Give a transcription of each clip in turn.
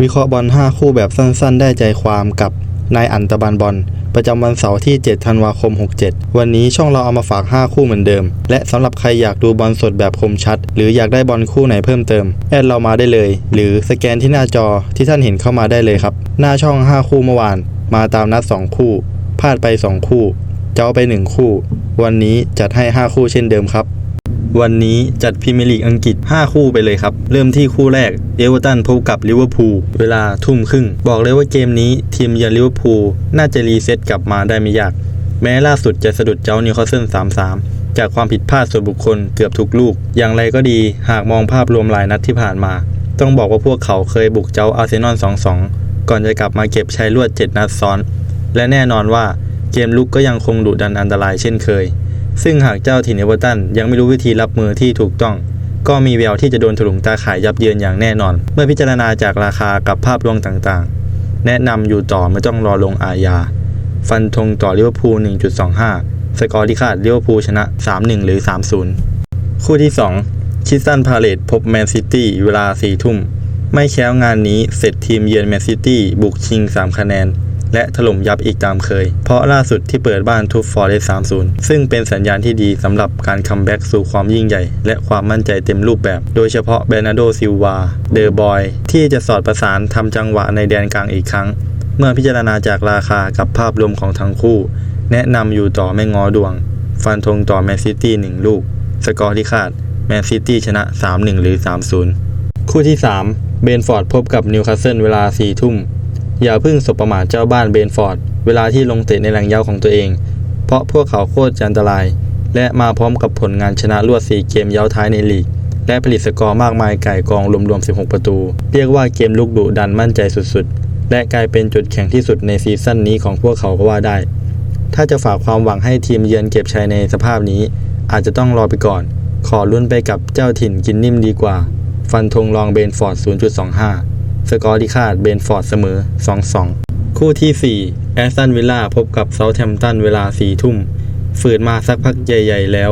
วิเคราะห์บอล 5 คู่แบบสั้น ๆ ได้ใจความกับนายอันตบันบอล ประจำวันเสาร์ที่ 7 ธันวาคม 67 วันนี้ช่องเราเอามาฝาก 5 คู่เหมือนเดิม และสำหรับใครอยากดูบอลสดแบบคมชัด หรืออยากได้บอลคู่ไหนเพิ่มเติม แอดเรามาได้เลย หรือสแกนที่หน้าจอที่ท่านเห็นเข้ามาได้เลยครับ หน้าช่อง 5 คู่เมื่อวาน มาตามนัด 2 คู่พลาดไป 2 คู่ เจ้าไป 1 คู่ วันนี้จัดให้ 5 คู่เช่นเดิมครับ วันนี้จัดพรีเมียร์ลีกอังกฤษ 5 คู่ไปเลยครับ เริ่มที่คู่แรกเอเวอร์ตันพบกับลิเวอร์พูลเวลาทุ่มครึ่ง บอกเลยว่าเกมนี้ทีมเยือนลิเวอร์พูลน่าจะรีเซ็ตกลับมาได้ไม่ยาก แม้ล่าสุดจะสะดุดเจ้านิวคาสเซิล3-3 จากความผิดพลาดส่วนบุคคลเกือบทุกลูก อย่างไรก็ดีหากมองภาพรวมหลายนัดที่ผ่านมา ต้องบอกว่าพวกเขาเคยบุกเจ้าอาร์เซนอล2-2 ก่อนจะกลับมาเก็บชัยรวด 7 นัดซ้อน และแน่นอนว่าเกมลุกก็ยังคงดุดันอันตรายเช่นเคย ซึ่งหากเจ้าถิ่นเอเวอร์ตันยังไม่รู้วิธีรับมือที่ถูกต้อง ก็มีแววที่จะโดนถลุงตาข่ายยับเยินอย่างแน่นอน เมื่อพิจารณาจากราคากับภาพรวมต่างๆ แนะนำอยู่ต่อไม่ต้องรอลงอาญาฟันธงต่อลิเวอร์พูล 1.25 สกอร์ที่คาดลิเวอร์พูลชนะ 3-1 หรือ 3-0 คู่ที่2คิสตันพาเลตพบแมนซิตี้เวลา 4 ทุ่ม ไม่แค้วงานนี้เสร็จทีมเยือนแมนซิตี้บุกชิง 3 คะแนน และถล่มยับอีกตามเคย เพราะล่าสุดที่เปิดบ้านทุบฟอร์เรส3-0 ซึ่งเป็นสัญญาณที่ดีสำหรับการคัมแบ็กสู่ความยิ่งใหญ่ และความมั่นใจเต็มรูปแบบ โดยเฉพาะเบรนาโดซิลวา เดอร์บอย ที่จะสอดประสานทำจังหวะในแดนกลางอีกครั้ง เมื่อพิจารณาจากราคากับภาพรวมของทั้งคู่ แนะนำอยู่ต่อไม่ง้อดวง ฟันธงต่อแมนซิตี้1ลูก สกอร์ที่คาดแมนซิตี้ชนะ 3-1 หรือ 3-0 คู่ที่ 3 เบนฟอร์ดพบกับนิวคาสเซิลเวลา 4 ทุ่ม อย่าพิ่งสบประมาทเจ้าบ้านเบนฟอร์ด เวลาที่ลงเตะในแหล่งเย้าของตัวเอง เพราะพวกเขาโคตรจะอันตราย และมาพร้อมกับผลงานชนะรวด 4 เกมเย้าท้ายในลีก และผลิตสกอร์มากมายไก่กองรวมๆ 16 ประตู เรียกว่าเกมลุกดุดันมั่นใจสุดๆ และกลายเป็นจุดแข็งที่สุดในซีซั่นนี้ของพวกเขาก็ว่าได้ ถ้าจะฝากความหวังให้ทีมเยือนเก็บชัยในสภาพนี้ อาจจะต้องรอไปก่อน ขอลุ้นไปกับเจ้าถิ่นกินนิ่มดีกว่า ฟันธงรองเบนฟอร์ด 0.25 สกอร์ที่คาดเบนฟอร์ดเสมอ 2-2 คู่ที่ 4 แอสตันวิลล่าพบกับเซาท์แฮมป์ตันเวลา4ทุ่ม ฝืนมาสักพักใหญ่ ๆ แล้ว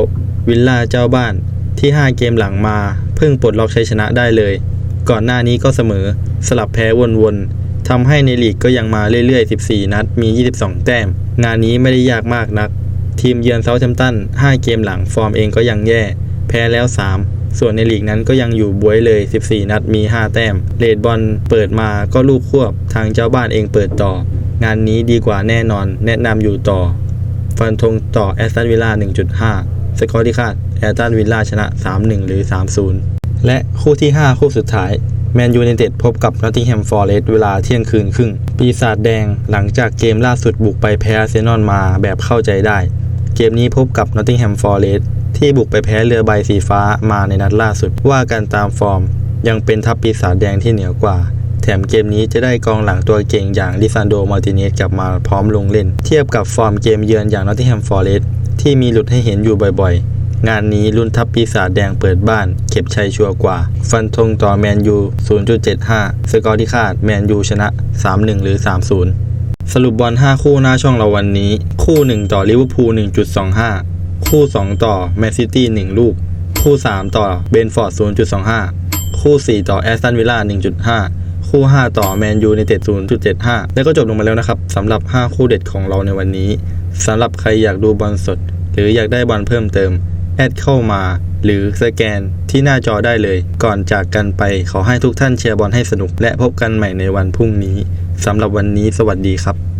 วิลล่าเจ้าบ้านที่ 5 เกมหลังมา เพิ่งปลดล็อกชัยชนะได้เลย ก่อนหน้านี้ก็เสมอสลับแพ้วนๆทำให้ในลีกก็ยังมาเรื่อยๆ 14 นัดมี 22 แต้ม งานนี้ไม่ได้ยากมากนัก ทีมเยือนเซาท์แฮมป์ตัน 5 เกมหลังฟอร์มเองก็ยังแย่ แพ้แล้ว 3 ส่วนในลีกนั้นก็ยังอยู่บวยเลย 14 นัดมี 5 แต้ม เลดบอลเปิดมาก็ลูกควบ ทางเจ้าบ้านเองเปิดต่อ งานนี้ดีกว่าแน่นอน แนะนำอยู่ต่อ ฟันธงต่อแอสตันวิลล่า 1.5 สกอร์ที่คาดแอสตันวิลล่าชนะ 3-1 หรือ 3-0 และคู่ที่ 5 คู่สุดท้ายแมนยูไนเต็ดพบกับนอตติงแฮมฟอร์เรสต์เวลาเที่ยงคืนครึ่ง ปีศาจแดงหลังจากเกมล่าสุดบุกไปแพ้เซนอลมาแบบเข้าใจได้ เกมนี้พบกับนอตติงแฮมฟอร์เรสที่บุกไปแพ้เรือใบสีฟ้ามาในนัดล่าสุด ว่ากันตามฟอร์ม ยังเป็นทัพปีศาจแดงที่เหนือกว่า แถมเกมนี้จะได้กองหลังตัวเก่งอย่างลิซานโดมาร์ติเนสกลับมาพร้อมลงเล่น เทียบกับฟอร์มเกมเยือนอย่างนอตติงแฮมฟอร์เรสที่มีหลุดให้เห็นอยู่บ่อยๆ งานนี้รุ่นทัพปีศาจแดงเปิดบ้าน เก็บชัยชัวร์กว่า ฟันธงต่อแมนยู 0.75 สกอร์ที่คาดแมนยูชนะ 3-1 หรือ 3-0 สรุปบอล 5 คู่หน้าช่องเราวันนี้ คู่ 1 ต่อลิเวอร์พูล1.25 คู่ 2 ต่อแมนซิตี้1ลูก คู่ 3 ต่อเบนฟอร์ด0.25 คู่ 4 ต่อแอสตันวิลล่า1.5 คู่ 5 ต่อแมนยูในเต็ด0.75 แล้วก็จบลงมาแล้วนะครับสำหรับ 5 คู่เด็ดของเราในวันนี้สำหรับใครอยากดูบอลสด หรืออยากได้บอลเพิ่มเติม แอดเข้ามา หรือสแกนที่หน้าจอได้เลย ก่อนจากกันไปขอให้ทุกท่านเชียร์บอลให้สนุก และพบกันใหม่ในวันพรุ่งนี้สำหรับวันนี้สวัสดีครับ